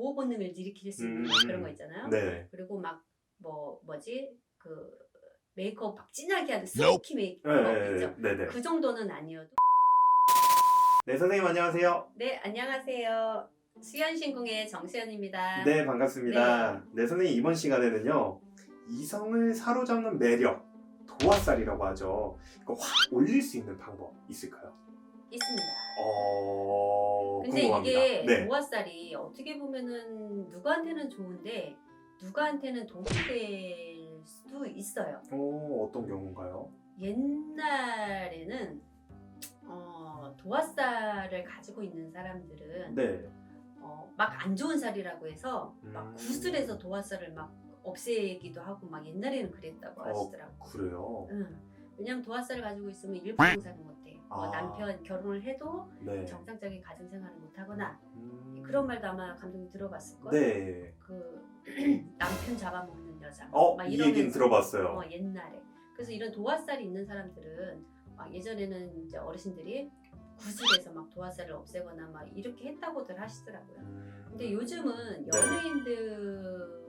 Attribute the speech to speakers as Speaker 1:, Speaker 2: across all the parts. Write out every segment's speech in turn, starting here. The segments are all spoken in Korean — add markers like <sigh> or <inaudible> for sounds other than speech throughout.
Speaker 1: 보호 본능을 일으킬 수 있는 막
Speaker 2: 음.
Speaker 1: 그런 거 있잖아요.
Speaker 2: 네.
Speaker 1: 그리고 막 뭐 뭐지 그 메이크업 막 진하게 하는 스모키 메이크업
Speaker 2: 네,
Speaker 1: 있죠.
Speaker 2: 네, 네.
Speaker 1: 그 정도는 아니어도
Speaker 2: 네, 선생님 안녕하세요.
Speaker 1: 네 안녕하세요. 수연신궁의 정수연입니다.
Speaker 2: 네, 반갑습니다. 네, 선생님 이번 시간에는요. 이성을 사로잡는 매력, 도화살이라고 하죠. 이거 확 올릴 수 있는 방법 있을까요?
Speaker 1: 있습니다.
Speaker 2: 어,
Speaker 1: 근데
Speaker 2: 궁금합니다.
Speaker 1: 이게
Speaker 2: 네.
Speaker 1: 도화살이 어떻게 보면은 누구한테는 좋은데 누구한테는 독이 될 수도 있어요.
Speaker 2: 어, 어떤 경우인가요?
Speaker 1: 옛날에는 어, 도화살을 가지고 있는 사람들은
Speaker 2: 네.
Speaker 1: 어, 막 안 좋은 살이라고 해서 막
Speaker 2: 음.
Speaker 1: 구슬해서 도화살을 막 없애기도 하고 막 옛날에는 그랬다고
Speaker 2: 어,
Speaker 1: 하시더라고.
Speaker 2: 그래요.
Speaker 1: 응. 왜냐면 도화살을 가지고 있으면 일부동사를 못해. 뭐
Speaker 2: 아.
Speaker 1: 남편 결혼을 해도
Speaker 2: 네.
Speaker 1: 정상적인 가정 생활을 못하거나
Speaker 2: 음.
Speaker 1: 그런 말도 아마 감독님 들어봤을 걸.
Speaker 2: 네.
Speaker 1: 그 <clears throat> 남편 잡아먹는 여자.
Speaker 2: 어,
Speaker 1: 막
Speaker 2: 이
Speaker 1: 이러면서
Speaker 2: 얘기는 들어봤어요.
Speaker 1: 어, 옛날에. 그래서 이런 도화살이 있는 사람들은 막 예전에는 이제 어르신들이 구슬에서 막 도화살을 없애거나 막 이렇게 했다고들 하시더라고요.
Speaker 2: 음.
Speaker 1: 근데 요즘은
Speaker 2: 네.
Speaker 1: 연예인들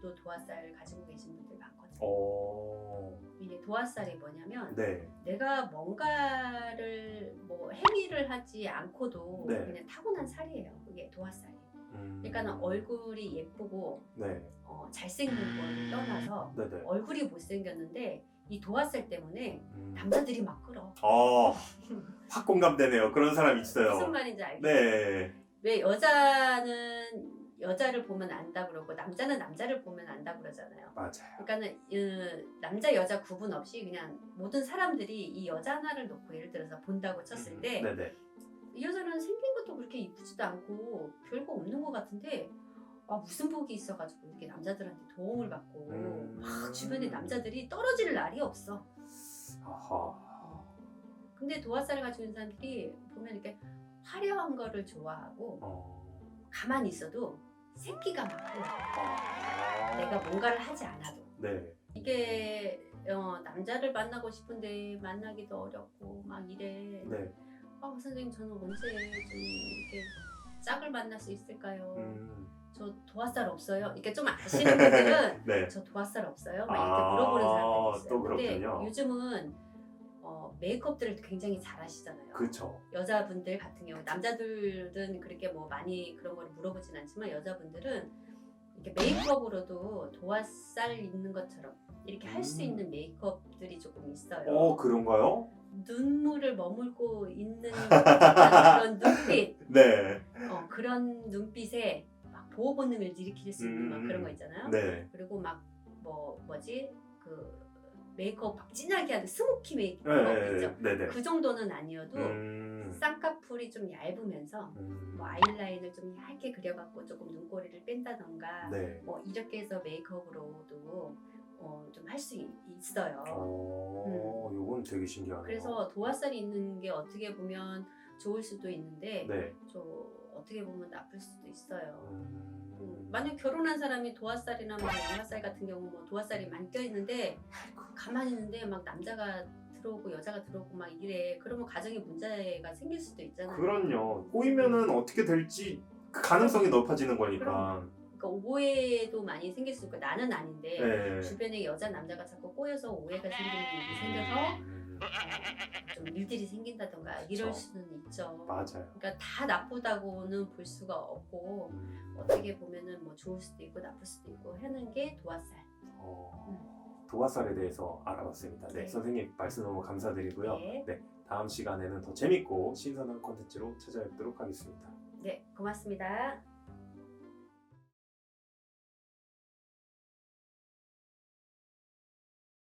Speaker 1: 도 도화살 가지고 계신 분들 많거든요.
Speaker 2: 어,
Speaker 1: 이게 도화살이 뭐냐면
Speaker 2: 네.
Speaker 1: 내가 뭔가를 뭐 행위를 하지 않고도
Speaker 2: 네.
Speaker 1: 그냥 타고난 살이에요. 그게 도화살이.
Speaker 2: 음.
Speaker 1: 그러니까 얼굴이 예쁘고
Speaker 2: 네.
Speaker 1: 어, 잘생긴 걸 떠나서
Speaker 2: 네, 네.
Speaker 1: 얼굴이 못생겼는데 이 도화살 때문에
Speaker 2: 음.
Speaker 1: 남자들이 막 끌어.
Speaker 2: 어, 확 공감되네요. 그런 사람 있어요.
Speaker 1: 무슨 말인지 알겠죠?
Speaker 2: 네.
Speaker 1: 왜 여자는 여자를 보면 안다 그러고 남자는 남자를 보면 안다 그러잖아요.
Speaker 2: 맞아요.
Speaker 1: 그러니까는 어, 남자 여자 구분 없이 그냥 모든 사람들이 이 여자 하나를 놓고 예를 들어서 본다고 쳤을 때이
Speaker 2: 네네.
Speaker 1: 여자는 생긴 것도 그렇게 이쁘지도 않고 별거 없는 것 같은데 아, 무슨 복이 있어가지고 이렇게 남자들한테 도움을 받고
Speaker 2: 음.
Speaker 1: 막 주변에 남자들이 떨어질 날이 없어.
Speaker 2: 아하.
Speaker 1: 근데 도화살을 가지고 있는 사람들이 보면 이렇게 화려한 거를 좋아하고
Speaker 2: 어.
Speaker 1: 가만히 있어도 흘러.
Speaker 2: 아.
Speaker 1: 내가 뭔가를 하지 않아도.
Speaker 2: 네.
Speaker 1: 이게 어, 남자를 만나고 싶은데 만나기도 어렵고 막 이래.
Speaker 2: 네.
Speaker 1: 아 선생님 저는 언제 좀 이렇게 짝을 만날 수 있을까요?
Speaker 2: 음.
Speaker 1: 저 도화살 없어요. 이렇게 좀 아시는 분들은 <laughs>
Speaker 2: 네.
Speaker 1: 저 도화살 없어요? 막 이렇게
Speaker 2: 아,
Speaker 1: 물어보는 사람들이 있어요.
Speaker 2: 또
Speaker 1: 근데
Speaker 2: 그렇군요.
Speaker 1: 요즘은 어, 메이크업들을 굉장히 잘 하시잖아요.
Speaker 2: 그쵸.
Speaker 1: 여자분들 같은 경우 남자들은 그렇게 뭐 많이 그런 걸 물어보진 않지만 여자분들은 이렇게 메이크업으로도 도화살 있는 것처럼 이렇게 할 수
Speaker 2: 음.
Speaker 1: 있는 메이크업들이 조금 있어요.
Speaker 2: 어, 그런가요?
Speaker 1: 눈물을 머물고 있는 <laughs> 그런 눈빛,
Speaker 2: 네.
Speaker 1: 어, 그런 눈빛에 막 보호 본능을 일으킬 수 있는 막
Speaker 2: 음.
Speaker 1: 그런 거 있잖아요.
Speaker 2: 네.
Speaker 1: 그리고 막 뭐 뭐지 그 메이크업 막 진하게 하는 스모키 메이크업
Speaker 2: 네.
Speaker 1: 있죠.
Speaker 2: 네. 네.
Speaker 1: 그 정도는 아니어도
Speaker 2: 음.
Speaker 1: 쌍꺼풀이 좀 얇으면서
Speaker 2: 음.
Speaker 1: 뭐 아이라인을 좀 얇게 그려갖고 조금 눈꼬리를 뺀다던가
Speaker 2: 네.
Speaker 1: 뭐 이렇게 해서 메이크업으로도 어, 좀 할 수 있어요.
Speaker 2: 어, 요건 되게 신기하네요.
Speaker 1: 음. 그래서 도화살이 있는 게 어떻게 보면 좋을 수도 있는데
Speaker 2: 네.
Speaker 1: 저 어떻게 보면 나쁠 수도 있어요. 음,
Speaker 2: 음.
Speaker 1: 만약 결혼한 사람이 도화살이나 뭐 양화살 같은 경우 뭐 도화살이 많이 껴 있는데 가만히 있는데 막 남자가 들어오고 여자가 들어오고 막 이래 그러면 가정에 문제가 생길 수도 있잖아요.
Speaker 2: 그럼요. 꼬이면은 어떻게 될지 그 가능성이 높아지는 거니까.
Speaker 1: 그러니까 오해도 많이 생길 수 있고 나는 아닌데
Speaker 2: 네.
Speaker 1: 주변에 여자 남자가 자꾸 꼬여서 오해가 생기는 일이 생겨서
Speaker 2: 음,
Speaker 1: 어, 좀 일들이 생긴다던가 이럴
Speaker 2: 그쵸.
Speaker 1: 수는 있죠.
Speaker 2: 맞아요.
Speaker 1: 그러니까 다 나쁘다고는 볼 수가 없고
Speaker 2: 음,
Speaker 1: 어떻게 보면은 뭐 좋을 수도 있고 나쁠 수도 있고 하는 게 도화살.
Speaker 2: 어, 도화살에 대해서 알아봤습니다. 네,
Speaker 1: 네.
Speaker 2: 선생님 말씀 너무 감사드리고요.
Speaker 1: 네.
Speaker 2: 다음 시간에는 더 재밌고 신선한 콘텐츠로 찾아뵙도록 하겠습니다.
Speaker 1: 네, 고맙습니다.